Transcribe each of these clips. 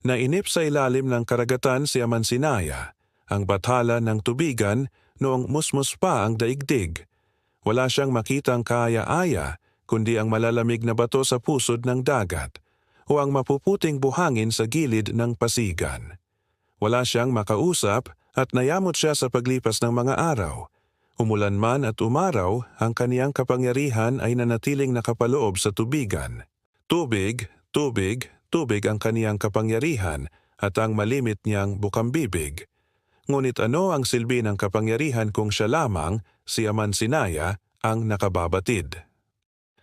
Nainip sa ilalim ng karagatan si Amansinaya, ang bathala ng tubigan noong musmus pa ang daigdig. Wala siyang makitang kaaya-aya, kundi ang malalamig na bato sa pusod ng dagat o ang mapuputing buhangin sa gilid ng pasigan. Wala siyang makausap at nayamot siya sa paglipas ng mga araw. Umulan man at umaraw, ang kaniyang kapangyarihan ay nanatiling nakapaloob sa tubigan. Tubig, tubig, tubig ang kaniyang kapangyarihan at ang malimit niyang bukambibig. Ngunit ano ang silbi ng kapangyarihan kung siya lamang, si Amansinaya, ang nakababatid?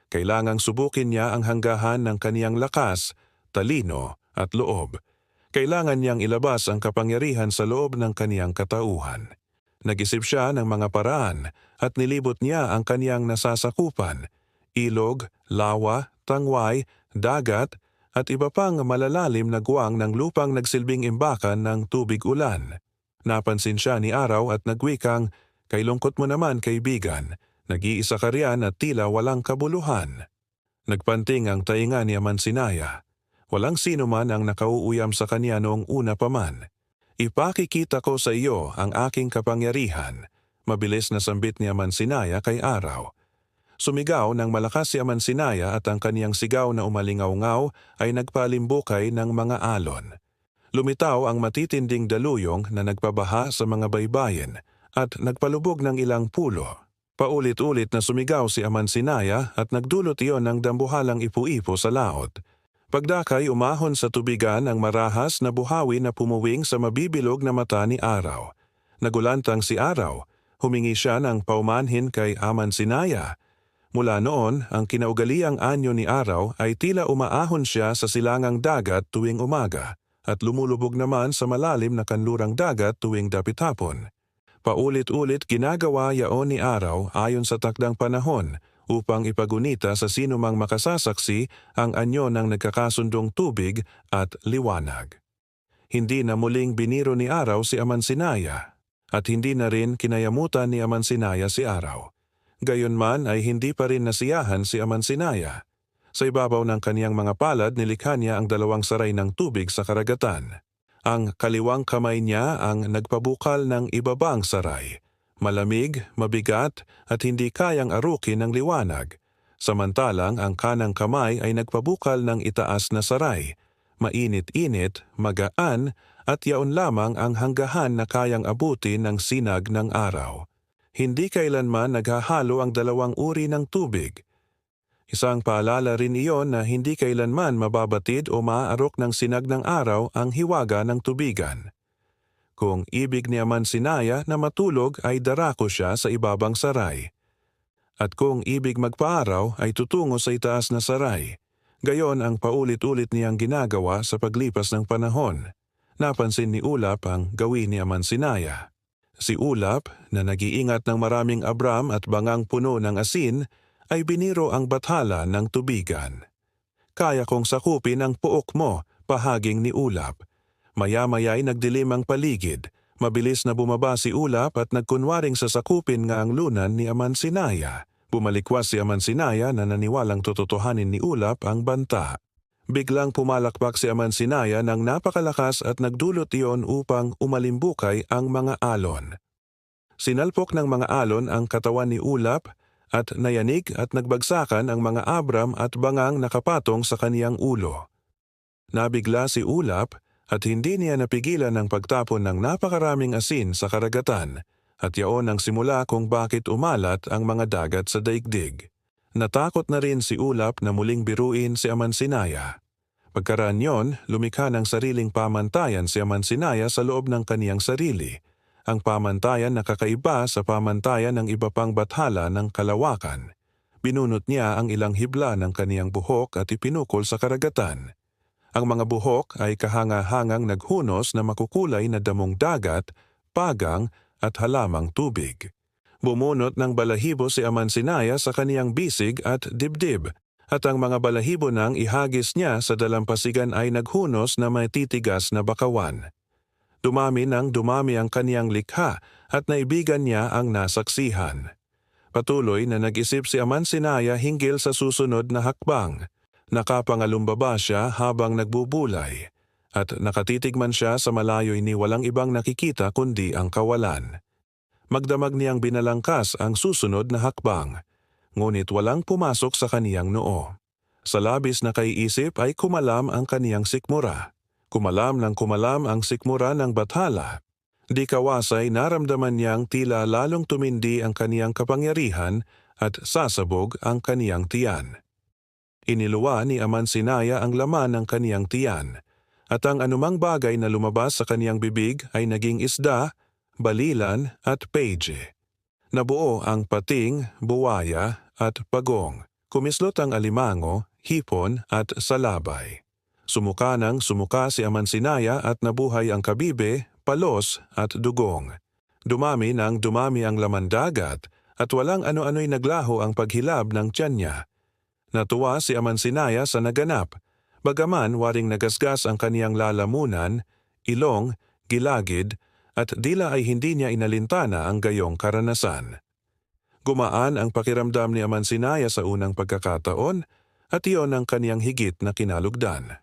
Kailangang subukin niya ang hanggahan ng kaniyang lakas, talino at loob. Kailangan niyang ilabas ang kapangyarihan sa loob ng kaniyang katauhan. Nag-isip siya ng mga paraan at nilibot niya ang kaniyang nasasakupan, ilog, lawa, tangway, dagat, at iba pang malalalim na guwang ng lupang nagsilbing imbakan ng tubig ulan. Napansin siya ni Araw at nagwikang, Kay lungkot mo naman kaibigan, nag-iisa ka riyan at tila walang kabuluhan. Nagpanting ang tainga ni Amansinaya. Walang sino man ang nakauuyam sa kanya noong una pa man. Ipakikita ko sa iyo ang aking kapangyarihan. Mabilis na sambit ni Amansinaya kay Araw. Sumigaw ng malakas si Amansinaya at ang kaniyang sigaw na umalingaw-ngaw ay nagpalimbukay ng mga alon. Lumitaw ang matitinding daluyong na nagpabaha sa mga baybayin at nagpalubog ng ilang pulo. Paulit-ulit na sumigaw si Amansinaya at nagdulot iyon ng dambuhalang ipu-ipo sa laot. Pagdakay umahon sa tubigan ang marahas na buhawi na pumuwing sa mabibilog na mata ni Araw. Nagulantang si Araw, humingi siya ng paumanhin kay Amansinaya. Mula noon, ang kinaugaliang anyo ni Araw ay tila umaahon siya sa silangang dagat tuwing umaga at lumulubog naman sa malalim na kanlurang dagat tuwing dapit-hapon. Paulit-ulit ginagawa yaon ni Araw ayon sa takdang panahon upang ipagunita sa sinumang makasasaksi ang anyo ng nagkakasundong tubig at liwanag. Hindi na muling biniro ni Araw si Amansinaya at hindi na rin kinayamutan ni Amansinaya si Araw. Gayunman ay hindi pa rin nasiyahan si Amansinaya. Sa ibabaw ng kaniyang mga palad nilikha niya ang dalawang saray ng tubig sa karagatan. Ang kaliwang kamay niya ang nagpabukal ng ibabang saray. Malamig, mabigat at hindi kayang arukin ng liwanag. Samantalang ang kanang kamay ay nagpabukal ng itaas na saray. Mainit-init, magaan at yaon lamang ang hanggahan na kayang abuti ng sinag ng araw. Hindi kailanman naghahalo ang dalawang uri ng tubig. Isang paalala rin iyon na hindi kailanman mababatid o maaarok ng sinag ng araw ang hiwaga ng tubigan. Kung ibig ni Amansinaya na matulog ay darako siya sa ibabang saray. At kung ibig magpaaraw ay tutungo sa itaas na saray. Gayon ang paulit-ulit niyang ginagawa sa paglipas ng panahon. Napansin ni Ulap ang gawin ni Amansinaya. Si Ulap, na nag-iingat ng maraming abram at bangang puno ng asin, ay biniro ang bathala ng tubigan. Kaya kong sakupin ang puok mo, pahaging ni Ulap. Maya-maya'y nagdilim ang paligid. Mabilis na bumaba si Ulap at nagkunwaring sasakupin nga ang lunan ni Amansinaya. Bumalikwas si Amansinaya na naniwalang tututuhanin ni Ulap ang banta. Biglang pumalakpak si Amansinaya ng napakalakas at nagdulot iyon upang umalimbukay ang mga alon. Sinalpok ng mga alon ang katawan ni Ulap at nayanig at nagbagsakan ang mga abram at bangang nakapatong sa kaniyang ulo. Nabigla si Ulap at hindi niya napigilan ang pagtapon ng napakaraming asin sa karagatan at yaon ang simula kung bakit umalat ang mga dagat sa daigdig. Natakot na rin si Ulap na muling biruin si Amansinaya. Pagkaraan yon, lumikha ng sariling pamantayan si Amansinaya sa loob ng kaniyang sarili – ang pamantayan na kakaiba sa pamantayan ng iba pang bathala ng kalawakan. Binunot niya ang ilang hibla ng kaniyang buhok at ipinukol sa karagatan. Ang mga buhok ay kahanga-hangang naghunos na makukulay na damong dagat, pagang at halamang tubig. Bumunot ng balahibo si Amansinaya sa kaniyang bisig at dibdib, at ang mga balahibo nang ihagis niya sa dalampasigan ay naghunos na may titigas na bakawan. Dumami ng dumami ang kaniyang likha at naibigan niya ang nasaksihan. Patuloy na nag-isip si Amansinaya hinggil sa susunod na hakbang. Nakapangalumbaba siya habang nagbubulay. at nakatitig man siya sa malayo'y ni walang ibang nakikita kundi ang kawalan. Magdamag niyang binalangkas ang susunod na hakbang, ngunit walang pumasok sa kaniyang noo. Sa labis na kaiisip ay kumalam ang kaniyang sikmura. Kumalam ng kumalam ang sikmura ng bathala. Di kawasay naramdaman niyang tila lalong tumindi ang kaniyang kapangyarihan at sasabog ang kaniyang tiyan. Iniluwa ni Aman Sinaya ang laman ng kaniyang tiyan, at ang anumang bagay na lumabas sa kaniyang bibig ay naging isda, balilan at peje. Nabuo ang pating, buwaya at pagong. Kumislot ang alimango, hipon at salabay. Sumuka ng sumuka si Aman Sinaya at nabuhay ang kabibe, palos at dugong. Dumami ng dumami ang laman dagat at walang ano-ano'y naglaho ang paghilab ng tiyan niya. Natuwa si Aman Sinaya sa naganap, bagaman waring nagasgas ang kaniyang lalamunan, ilong, gilagid, at dila ay hindi niya inalintana ang gayong karanasan. Gumaan ang pakiramdam ni Aman Sinaya sa unang pagkakataon at iyon ang kaniyang higit na kinalugdan.